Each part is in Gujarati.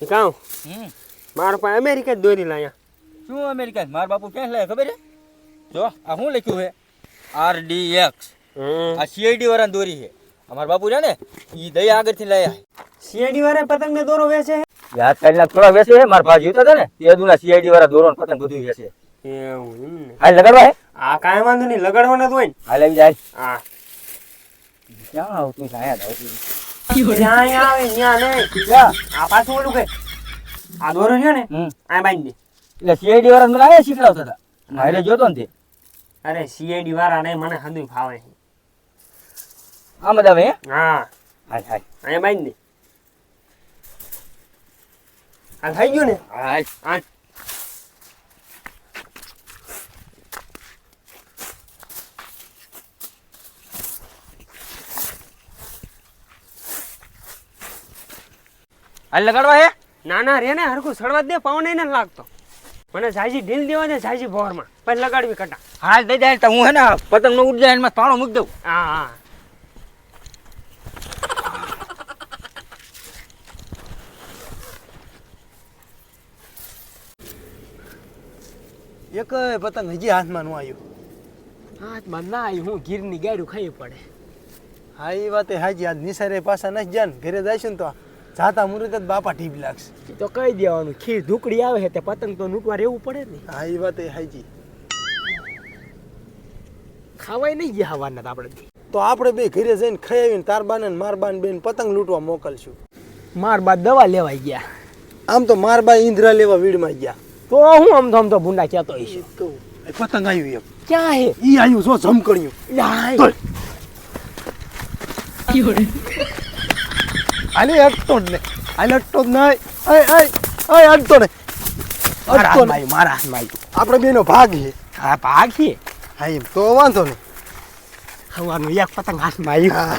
કહું મારો પાસે અમેરિકા જ દોરી લાયા. શું અમેરિકા મારા બાપુ ક્યાં લાયા? ખબર છે? જો આ શું લખ્યું છે? આર ડી એક્સ આ સીઆઈડી વાળા દોરી છે. અમારા બાપુ છે ને એ દયા આગળથી લાયા સીઆઈડી વાળા પતંગ ને દોરો વેચે યાદ કરીને થોડા વેચે મારા ભાઈ જોતા હતા ને તે દુના સીઆઈડી વાળા દોરો ને પતંગ બધું વેચે એવું હાલ લગાડવા હે? આ કાંઈ વાંધો નહીં લગાડવાના જ હોય ને. હાલ આવી જાય. હા. ક્યાં આવતું આયા આવતું ત્યાં આવે ત્યાં નહીં આ પાછું ઓલું કે આ દોરો છે ને આ બાંધી દે. એટલે સીઆઈડી વાળા મને આયા શીખડાવતા હતા મારે જોતો ને તે. અરે સીઆઈડી વાળા ને મને હંધું ફાવે છે. આમ જ આવે હે? હા. હાલ હાલ અહીંયા બાંધી દે. આ થઈ ગયું ને? આ હાલ લગાડવા હે? ના ના રે ને હરખું સડવા દે દે નહીં ને લાગતો. મને ઝાઝી ઢીલ દેવા દે ઝાઝી ભોરમાં. પછી લગાડવી કટા. હાલ દઈ જાય તો હું હે ને પતંગ નો ઉડ જાય એમાં પાણો મૂકી દઉં. હા હા. એક પતંગ હજી હાથમાં ન આવ્યું. હાથમાં ના આવ્યું હું ગીરની ગાડું ખાઈ પડે. હા એ વાતે હાજી આજ નિસારે પાછા નથી જાન ઘરે જઈશું ને તો. જાતા મુહૂર્ત જ બાપા ટીપ લાગશે. તો કહી દેવાનું ખીર ઢુકડી આવે છે તે પતંગ તો નૂટવા રહેવું પડે ને. હા એ વાતે હાજી ખાવાય નહીં ગયા હવાના આપણે. તો આપણે બે ઘરે જઈને ખાઈ આવીને તાર બાને માર બાને બેન પતંગ લૂંટવા મોકલશું. માર બાદ દવા લેવાઈ ગયા. આમ તો માર બા ઈંધરા લેવા વીડમાં ગયા. તો હું આમ તો આમ તો ભૂંડા કહેતો હશે તો પતંગ આવ્યું એમ. ક્યાં હે? ઈ આવ્યું જો ઝમકણ્યું લાય. ને આલે અટતો જ નહીં. અય અય અય અટતો ને મારા હાથમાં. આપણે બેનો ભાગ છે. હા ભાગ છે? હા એમ તો વાંધો નહીં. હવાનું એક પતંગ હાથમાં આવ્યું. હા.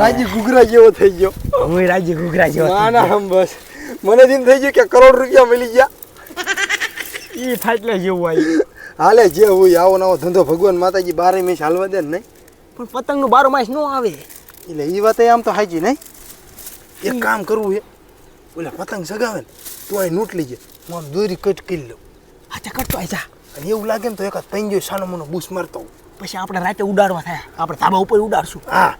રાજી ગુગરા જેવો થઈ ગયો. હું રાજી ઘૂઘરા જેવો ના ના હમ બસ. મને જેમ થઈ ગયું કે કરોડ રૂપિયા મળી ગયા. એ ફાટલે જેવું આવ્યું હાલે જે હોય આવો નવો ધંધો ભગવાન માતાજી બારે મેશ હાલવા દે ને નહીં. પણ પતંગનું બારો માસ નો આવે. એટલે એ વાત આમ તો હાજી નહીં? એક કામ કરવું છે ઓલા પતંગ સગાવે ને તું અહીં નૂટ લીજે. હું આમ દોરી કટ કરી લઉં. હાચા કટતો આય જા. અને એવું લાગે ને તો એકાદ પંજો સાનો મોનો બૂસ મારતો પછી આપણે રાતે ઉડાડવા થયા. આપણે ધાબા ઉપર ઉડાડશું. હા.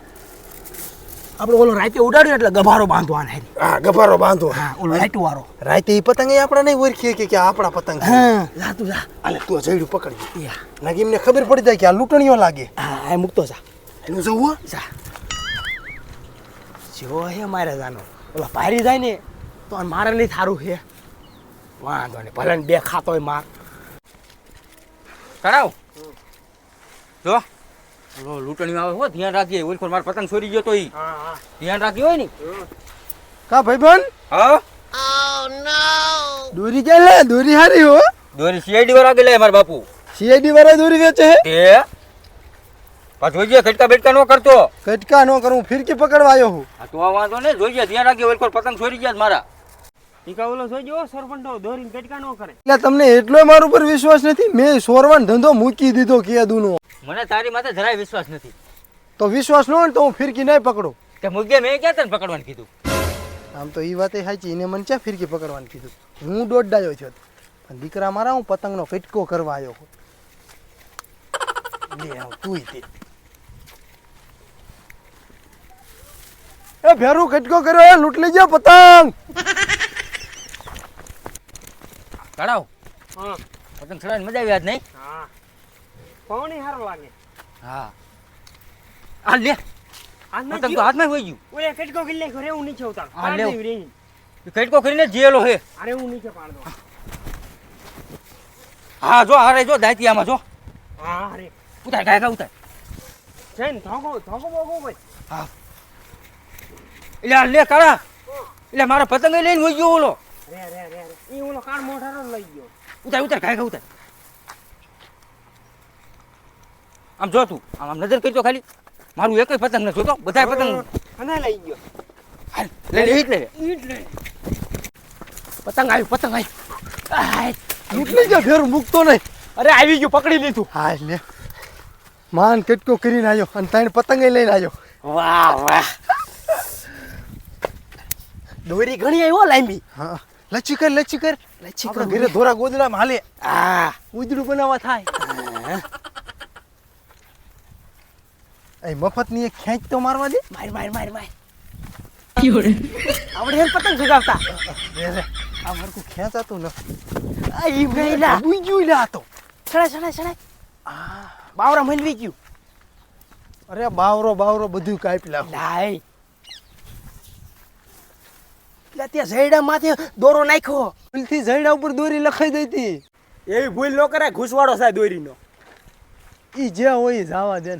આપણે ઓલો રાતે ઉડાડ્યો એટલે ગભારો બાંધવાનો આને હા ગભારો બાંધો. હા ઓલો લાઈટું વાળો. રાતે એ પતંગ એ આપણા નહીં ઓળખીએ કે આપણા પતંગ હા જા તું જા. હાલે તું જઈડું પકડી નાગી એમને ખબર પડી જાય કે આ લૂંટણીઓ લાગે. હા એ મૂકતો જા. એનું જવું જા. જો હે મારે જાનો. ઓલા પારી જાય ને તો મારે નહીં થારું હે. વાંધો નહીં ભલે ને બે ખાતો હોય માર. કરાવ જો ઓલો લૂંટણી આવે હો ધ્યાન રાખજે. ઓલખોર મારો પતંગ છોરી ગયો તો ઈ. હા હા. ધ્યાન રાખજો હોય ને. કા ભાઈબંધ? હા? દોરી કે લે? દોરી હારી હો. દોરી સીઆઈડી વાળા કે લે મારા બાપુ. સીઆઈડી વાળા દોરી વેચે હે? તે પાછું જોઈએ કટકા બેટકા નો કરતો. કટકા નો કરું ફિરકી પકડવા આવ્યો હું. આ તો આ વાંધો ને જોઈએ ધ્યાન રાખજે ઓલખોર પતંગ છોડી ગયા મારા. ટીકા કા ઓલો જોજો સરપંચો દોરીને કટકા નો કરે. એટલે તમને એટલો મારું ઉપર વિશ્વાસ નથી? મેં સોરવાન ધંધો મૂકી દીધો કેદુનો. મને તારી માથે જરાય વિશ્વાસ નથી. તો વિશ્વાસ ન હોય ને તો હું ફિરકી નહીં પકડું. તે મુગ્ગે મેં ક્યાં તને પકડવાનું કીધું? આમ તો એ વાતે સાચી એને મને ક્યાં ફિરકી પકડવાનું કીધું? હું દોડાયો છું. પણ દીકરા મારા હું પતંગનો કટકો કરવા આવ્યો છું. લે આવ તુંય તે એ ભેરું કટકો કર્યો એ લૂંટ લેજો પતંગ. કડાવ હા. પતંગ ચડાવીને મજા આવી આજ નહીં? હા. પવન હારો લાગે? હા. આ લે. પતંગ તો હાથમાં હોઈ ગયું. ઓલે કટકો કિલ્લે ઘરે હું નીચે ઉતાર. હા, કટકો કરીને જેલો હે. અરે હું નીચે પાડ દો. હા જો હારે જો દાયતી આમાં જો. હા અરે ઉતાર કાય કા ઉતાર. જઈને ધોકો ધોકો બોકો કોઈ એટલે લે કાળા. એટલે મારા પતંગ લઈને હોઈ ગયો ઓલો. રે રે રે રે. ઈ ઓલો કાળ મોઢારો લઈ ગયો. ઉતાર ઉતાર કા ઉતાર. આમ જો તું આમ આમ નજર કરજો ખાલી. મારું એક પતંગ નથી જોતો બધા પતંગ. અને લઈ ગયો. હાલ, લે લે. ઈ લે ઈટ લે. પતંગ આવ્યું પતંગ આવ્યું આય, ગયો લેજો મૂકતો નહીં. અરે આવી ગયો પકડી લીધું. હા લે. માન કેટલો કરીને આવ્યો અને તાણે પતંગ લઈને આવ્યો. વાહ વાહ. દોરી ઘણી આવ્યો લાંબી. હા લચ્છી કર લચ્છી કર. લચ્છી કર, ઘરે ધોરા ગોદડામાં હાલે. હા. ઉજડું બનાવવા થાય. એ મફતની એક ખેંચ તો મારવા દે. માર માર માર માર. આવડે હેર પતંગ રે. આ મારકું ખેંચાતું નથી. આ ઈ ગઈલા બુજ્યું લા તો. તો ચડાય ચડાય આ. બાવરા મલવી ગયું. અરે બાવરો બાવરો બધું કાપી લાવ લાય. ત્યાં ઝૈડા માથે દોરો નાખ્યો. ભૂલથી જઈડા ઉપર દોરી લખાઈ દઈ હતી. એવી ભૂલ ન કરાય ઘૂસવાડો સાહેબ દોરીનો. એ જે હોય ઈ જાવા દે.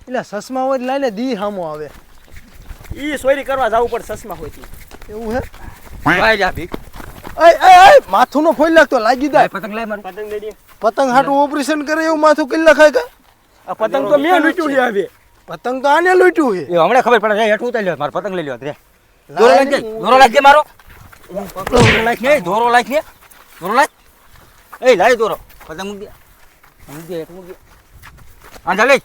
એટલે સસમા હોય લઈને દી હામો આવે. એ સોરી કરવા જવું પડે સસમા હોતી એવું હે? ભાઈ જા ભીખ માથું નો ફોઈ લાગતો લાગી જાય પતંગ લઈ મારું. પતંગ લઈ દે પતંગ હાટું ઓપરેશન કરે એવું માથું કઈ લખાય કે? આ પતંગ તો મેં લૂંટ્યું છે હવે પતંગ તો આને લૂટ્યું છે. એ હમણાં ખબર પડે હેઠું ઉતારી લ્યો મારો પતંગ લઈ લ્યો રે દોરો લાગ દે દોરો લાગ દે મારો? દોરો લાગ ને દોરો લાગ ને દોરો લાગ એ લાય દોરો પતંગ મૂક દે. મૂક દે મૂક દે. આ ચાલે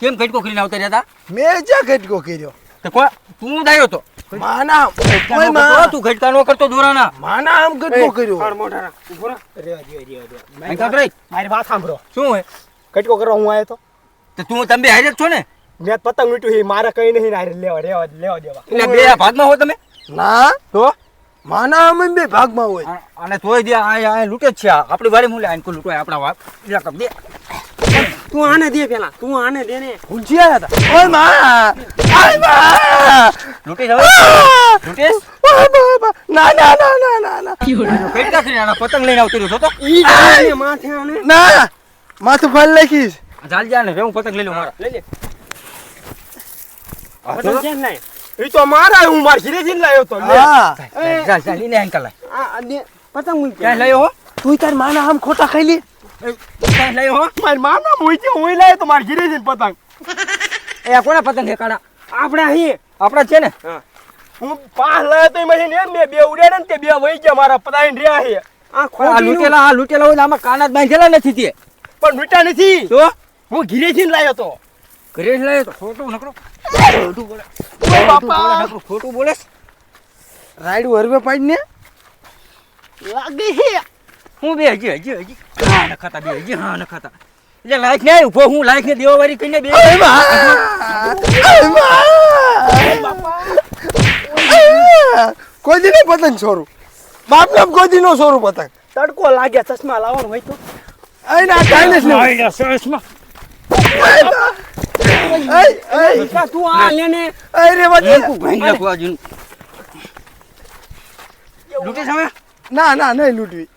કેમ કટકો કરીને આવતા રહ્યા હતા મેં જ્યાં ઘટકો કર્યો? તો કોઈ તું દાયો તો? માના માં. તું ઘટકા નો કરતો દોરાના માના આમ ઘટકો કર્યો. ફાર મોઢા ઊભો રહો. રેવા દે રેવા દે અહીં મારી વાત સાંભળો. શું હે કટકો કરવા હું આવ્યો તો? તો તું તમે હાજર છો ને? મેં પતંગ લૂંટ્યું છે મારે કઈ નહીં ના લેવા લેવા લેવા દેવા. એટલે બે ભાગમાં હો તમે? ના. તો? માના અમે બે ભાગમાં હોય. અને તોય દે આ આ લૂંટે જ છે. આપણી વાડી મૂલે આને કોઈ લૂંટવાય આપણા વાત એટલે કપ દે તું આને દે પેલા તું આને દે ને. ભૂલજી હતા. ઓયમાં! આયમાં! લૂંટી જાવ લૂંટે ઓય બા, બા. ના ના ના ના ના ના. કઈ કાકરી આના? પતંગ લઈને આવતો રહ્યો તો ઈ માથે આને. ના. માથું ફાલ લખીશ ચાલ જા ને રે હું પતંગ લઈ લઉં મારા. લઈ લે. તો- કેમ તો મારા હું માર ઘીરે જઈને લાવ્યો તો હા. ચાલ ચાલ લઈને આઈને આ આ પતંગ મૂક ક્યાં લાયો હો? તું તાર માના આમ ખોટા ખાઈ લે ક્યાં લાયો હો? મારી માના મૂકી હું લાવ્યો તો માર ઘીરે જઈને પતંગ. એ કોના પતંગ છે કાળા? આપણા અહીં આપણા છે ને? હું. પાંચ લાવ્યો તો એમાંથી ને મેં બે ઉડ્યા ને તે બે વહી ગયા મારા પતાઈને રહ્યા છે આ આ લૂટેલા આ લૂટેલા હોય આમાં કાના જ બાંધેલા નથી તે. પણ લૂંટા નથી. તો? હું ઘીરે જઈને લાયો તો. જ તો ખોટું નકરો. ખોટું બોલે. ઓય બાપા! ખોટું બોલે. રાઈડ હરવે પાડીને લાગે હે હું બે હજી હજી હજી. હા ન બે હજી હા ન ખાતા. એટલે લાયક ને ઊભો હું લાયક ને દેવા વાળી કહીને બે કોઈ નહીં પતંગ છોરું બાપ નામ કોઈ નો છોરું પતંગ. તડકો લાગ્યા ચશ્મા લાવવાનું હોય તો. અય ના કાઈ નથી અય તું આ લેને અય ભાઈ નાખું સામે ના ના નહીં લૂંટવી.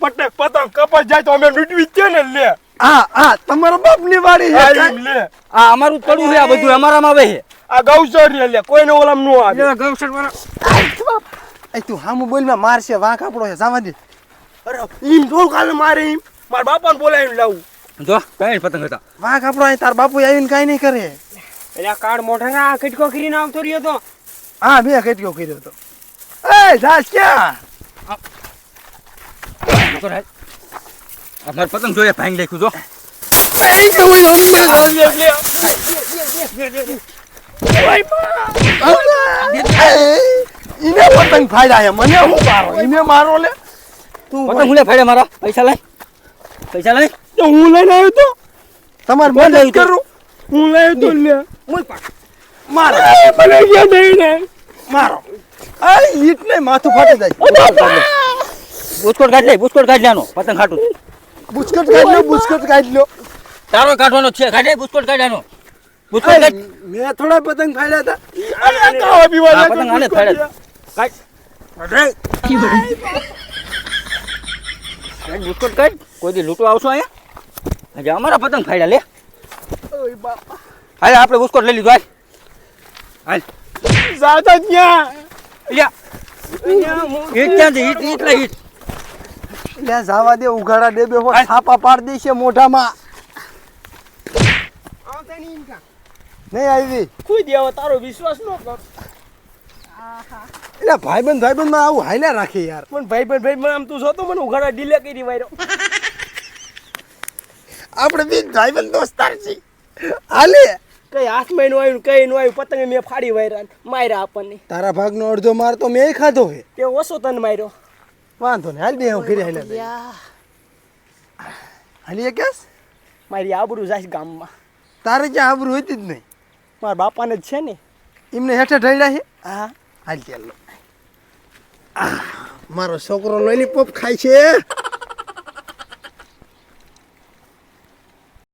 પટક પતંગ કપાસ જાય તો અમે લૂંટવી છે ને લે. હા હા તમારા બાપની વાડી છે. આ અમારું પડું છે આ બધું અમારામાં આવે છે. આ ગૌસર રે લે. કોઈને ઓલામ નો આવે. ગૌસર વાળા. એ તું હામું બોલમાં મારશે વાંક આપણો છે જવા દે. અરે ઈમ જોલ કાલે મારે ઈમ. મારા બાપાને બોલાવીને લાવું. જો કઈ પતંગ હતા વાઘ આપણો અહીં તાર બાપુ આવીને કઈ નહીં કરે. એટલે આ કાર્ડ મોઢા ના કટકો કરીને આવતો રહ્યો તો. હા બે કટકો કર્યો તો એ જાસ ક્યાં? અમારે પતંગ જોઈએ ભાંગ નાખ્યું જો. એ તો ઓય ઓય ઈને પતંગ ફાડ્યા મને હું મારો ઈને મારો લે. તું પતંગ હું લે ફાડે મારા? પૈસા લઈ પૈસા તો હું લઈને આવ્યો તો? તમારે કોણ લઈ? કરું? હું લાવ્યો તો લે મારો. મને ગયા નહીં ને? મારો. આ ઈટ ને માથું ફાટી જાય. બુસ્કોટ કાઢ લે બુસ્કોટ કાઢ લેનો પતંગ ખાટું બુસ્કટ કાઢ લો બુસ્કટ કાઢ લો તારો કાઢવાનો છે. કાઢે બુસ્કોટ કાઢવાનો બુસ્કોટ કાઢ મેં થોડા પતંગ ફાડ્યા હતા. અરે કાવા પીવા પતંગ આને ફાડ્યા. કાઢ. કાઢ. બુસ્કોટ કાઢ કોઈ દી લૂંટવા આવશો અહીંયા? હજી અમારા પતંગ ફાડ્યા લે. ઓય બાપા. હાલ આપણે બુસ્કોટ લઈ લીધું હાલ. હાલ. જાતા ત્યાં લ્યા. ઈટ ક્યાં છે ઈટ ઈટ લઈ ઈટ. લે જાવા દે ઉઘાડા દે બે છાપા પાડ દેશે મોઢામાં. નહીં આવી. કોઈ દેવો તારો વિશ્વાસ ન કર. એટલે ભાઈબંધ ભાઈબંધમાં આવું હાલ્યા રાખે યાર. પણ ભાઈ ભાઈ ભાઈ આમ તું જોતો મને ઉઘાડા ડીલે કરી વાયરો આપણે બી ભાઈબંધ દોસ્તાર છે હાલે. કઈ હાથમાં નું આવ્યું કઈ નું આવ્યું પતંગ મેં ફાડી વાયરા માર્યા આપણને. તારા ભાગનો અડધો માર તો મેં ખાધો હે. તે ઓછો તને માર્યો. વાંધો ને હાલ બે હું ઘરે હાલે યા. હાલીએ કેસ મારી આબરૂ જાય ગામમાં. તારે ક્યાં આબરું હતી જ નહીં. મારા બાપાને જ છે ને. એમને હેઠે ઢળ્યા છે હા. હાલ ચાલ મારો છોકરો લોલીપોપ ખાય છે.